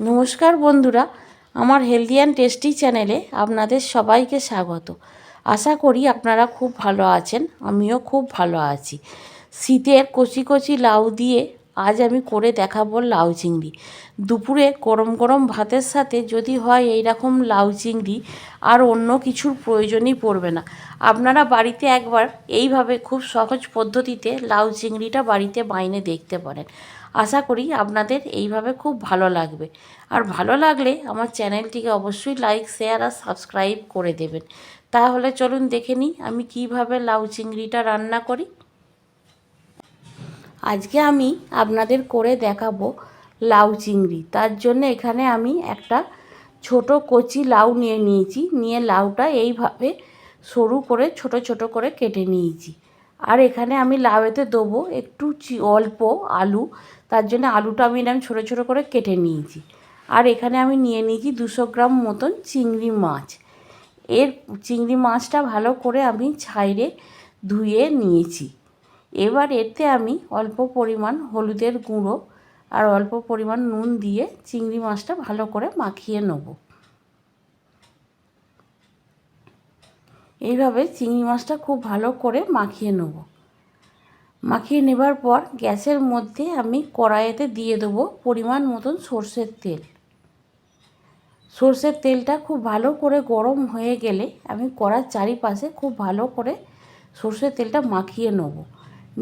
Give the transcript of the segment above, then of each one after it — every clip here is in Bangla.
নমস্কার বন্ধুরা, আমার হেলদি অ্যান্ড টেস্টি চ্যানেলে আপনাদের সবাইকে স্বাগত। আশা করি আপনারা খুব ভালো আছেন, আমিও খুব ভালো আছি। শীতের কচি কচি লাউ দিয়ে আজ আমি করে দেখাবো লাউ চিংড়ি। দুপুরে গরম গরম ভাতের সাথে যদি হয় এই রকম লাউ চিংড়ি আর অন্য কিছুর প্রয়োজনই পড়বে না। আপনারা বাড়িতে একবার এইভাবে খুব সহজ পদ্ধতিতে লাউ চিংড়িটা বাড়িতে বাইনে দেখতে পারেন। আশা করি আপনাদের এইভাবে খুব ভালো লাগবে। আর ভালো লাগলে আমার চ্যানেলটিকে অবশ্যই লাইক, শেয়ার আর সাবস্ক্রাইব করে দেবেন। তাহলে চলুন দেখে নিই আমি কীভাবে লাউ চিংড়িটা রান্না করি। আজকে আমি আপনাদের করে দেখাবো লাউ চিংড়ি। তার জন্য এখানে আমি একটা ছোট কচি লাউ নিয়ে নিয়েছি। নিয়ে লাউটা এইভাবে সরু করে, ছোট ছোট করে কেটে নিয়েছি। আর এখানে আমি লাউয়েতে দেবো একটু অল্প আলু। তার জন্য আলুটা আমি এরকম ছোটো ছোটো করে কেটে নিয়েছি। আর এখানে আমি নিয়ে নিয়েছি দুশো গ্রাম মতন চিংড়ি মাছ। এর চিংড়ি মাছটা ভালো করে আমি ছাইরে ধুয়ে নিয়েছি। এবার এতে আমি অল্প পরিমাণ হলুদের গুঁড়ো আর অল্প পরিমাণ নুন দিয়ে চিংড়ি মাছটা ভালো করে মাখিয়ে নেব। এইভাবে চিংড়ি মাছটা খুব ভালো করে মাখিয়ে নেব। মাখিয়ে নেবার পর গ্যাসের মধ্যে আমি কড়াইতে দিয়ে দেবো পরিমাণ মতন সর্ষের তেল। সর্ষের তেলটা খুব ভালো করে গরম হয়ে গেলে আমি কড়ার চারিপাশে খুব ভালো করে সর্ষের তেলটা মাখিয়ে নেব।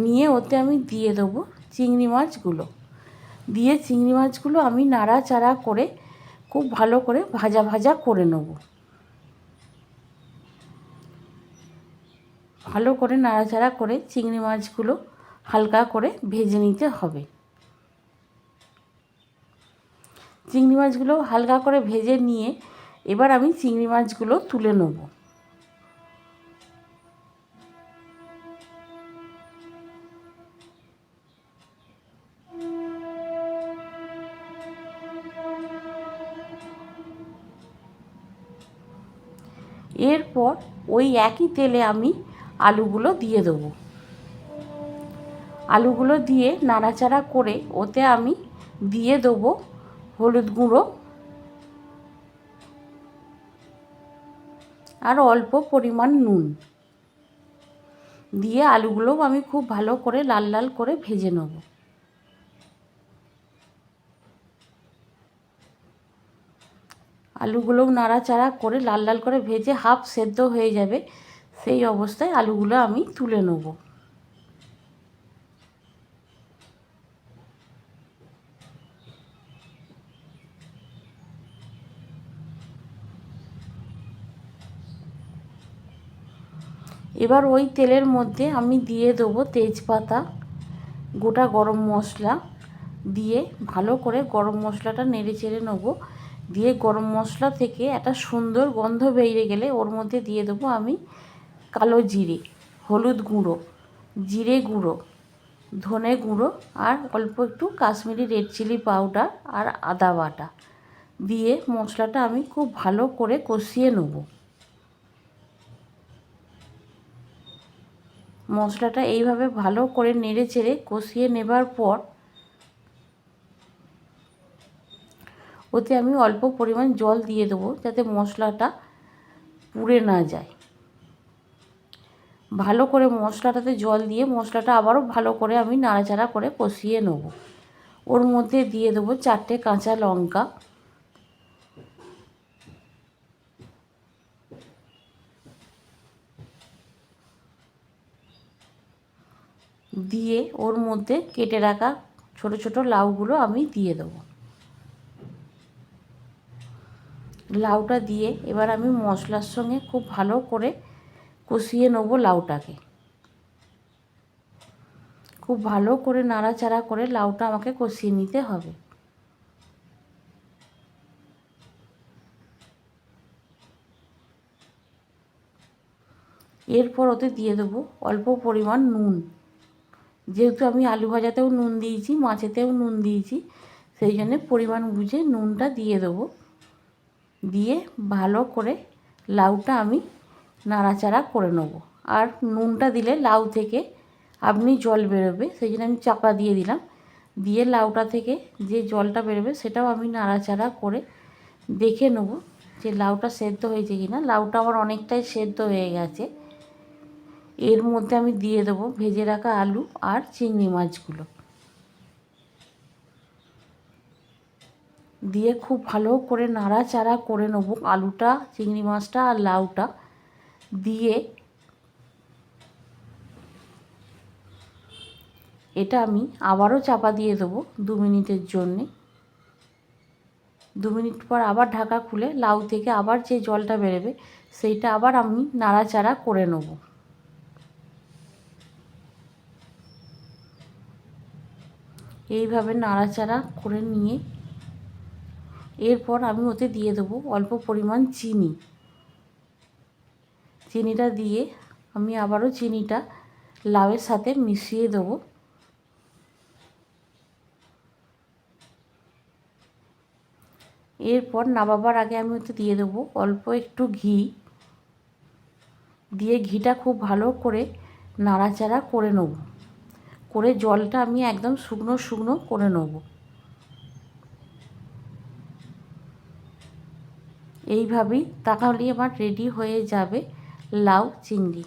নিয়ে ওতে আমি দিয়ে দেবো চিংড়ি মাছগুলো। দিয়ে চিংড়ি মাছগুলো আমি নাড়াচাড়া করে খুব ভালো করে ভাজা ভাজা করে নেব। ভালো করে নাড়াচাড়া করে চিংড়ি মাছগুলো হালকা করে ভেজে নিতে হবে। চিংড়ি মাছগুলো হালকা করে ভেজে নিয়ে এবার আমি চিংড়ি মাছগুলো তুলে নেব। এরপর ওই একই তেলে আমি আলুগুলো দিয়ে দেবো। আলুগুলো দিয়ে নাড়াচাড়া করে ওতে আমি দিয়ে দেবো হলুদ গুঁড়ো। আর অল্প পরিমাণ নুন। দিয়ে আলুগুলোও আমি খুব ভালো করে লাল লাল করে ভেজে নেব। আলুগুলোও নাড়াচাড়া করে লাল লাল করে ভেজে হাফ সেদ্ধ হয়ে যাবে, সেই অবস্থায় আলুগুলো আমি তুলে নেব। এবার ওই তেলের মধ্যে আমি দিয়ে দেবো তেজপাতা, গোটা গরম মশলা দিয়ে ভালো করে গরম মশলাটা নেড়ে চেড়ে নেব। দিয়ে গরম মশলা থেকে একটা সুন্দর গন্ধ বেরিয়ে গেলে ওর মধ্যে দিয়ে দেবো আমি কালো জিরে, হলুদ গুঁড়ো, জিরে গুঁড়ো, ধনে গুঁড়ো আর অল্প একটু কাশ্মীরি রেড চিলি পাউডার আর আদা বাটা দিয়ে মশলাটা আমি খুব ভালো করে কষিয়ে নেব। মশলাটা এইভাবে ভালো করে নেড়ে চেড়ে কষিয়ে নেবার পর ওতে আমি অল্প পরিমাণ জল দিয়ে দেবো যাতে মশলাটা পুড়ে না যায়। ভালো করে মশলাটাতে জল দিয়ে মশলাটা আবারও ভালো করে আমি নাড়াচাড়া করে কষিয়ে নেব। ওর মধ্যে দিয়ে দেবো চারটে কাঁচা লঙ্কা। দিয়ে ওর মধ্যে কেটে রাখা ছোট ছোট লাউগুলো আমি দিয়ে দেবো। লাউটা দিয়ে এবার আমি মশলার সঙ্গে খুব ভালো করে কষিয়ে নেব লাউটাকে। খুব ভালো করে নাড়াচাড়া করে লাউটা আমাকে কষিয়ে নিতে হবে। এরপর ওতে দিয়ে দেবো অল্প পরিমাণ নুন। যেহেতু আমি আলু ভাজাতেও নুন দিয়েছি, মাছেতেও নুন দিয়েছি, সেই জন্যে পরিমাণ বুঝে নুনটা দিয়ে দেবো। দিয়ে ভালো করে লাউটা আমি নাড়াচাড়া করে নেব। আর নুনটা দিলে লাউ থেকে আপনি জল বেরোবে, সেই জন্য আমি চাপা দিয়ে দিলাম। দিয়ে লাউটা থেকে যে জলটা বেরোবে সেটাও আমি নাড়াচাড়া করে দেখে নেব যে লাউটা সেদ্ধ হয়েছে কি না লাউটা আমার অনেকটাই সেদ্ধ হয়ে গেছে। এর মধ্যে আমি দিয়ে দেবো ভেজে রাখা আলু আর চিংড়ি মাছগুলো। দিয়ে খুব ভালো করে নাড়াচাড়া করে নেব আলুটা, চিংড়ি মাছটা আর লাউটা। দিয়ে এটা আমি আবারও চাপা দিয়ে দেবো দু মিনিটের জন্যে। দু মিনিট পর আবার ঢাকা খুলে লাউ থেকে আবার যে জলটা বেরোবে, সেইটা আবার আমি নাড়াচাড়া করে নেব। এইভাবে নাড়াচাড়া করে নিয়ে এরপর আমি ওতে দিয়ে দেবো অল্প পরিমাণ চিনি। চিনিটা দিয়ে আমি আবারও চিনিটা লাউয়ের সাথে মিশিয়ে দেবো। এরপর নামাবার আগে আমি ওতে দিয়ে দেবো অল্প একটু ঘি। দিয়ে ঘিটা খুব ভালো করে নাড়াচাড়া করে নেব। করে জলটা আমি একদম শুকনো শুকনো করে নেব। এইভাবেই তাহলেই আমার রেডি হয়ে যাবে লাউ চিংড়ি।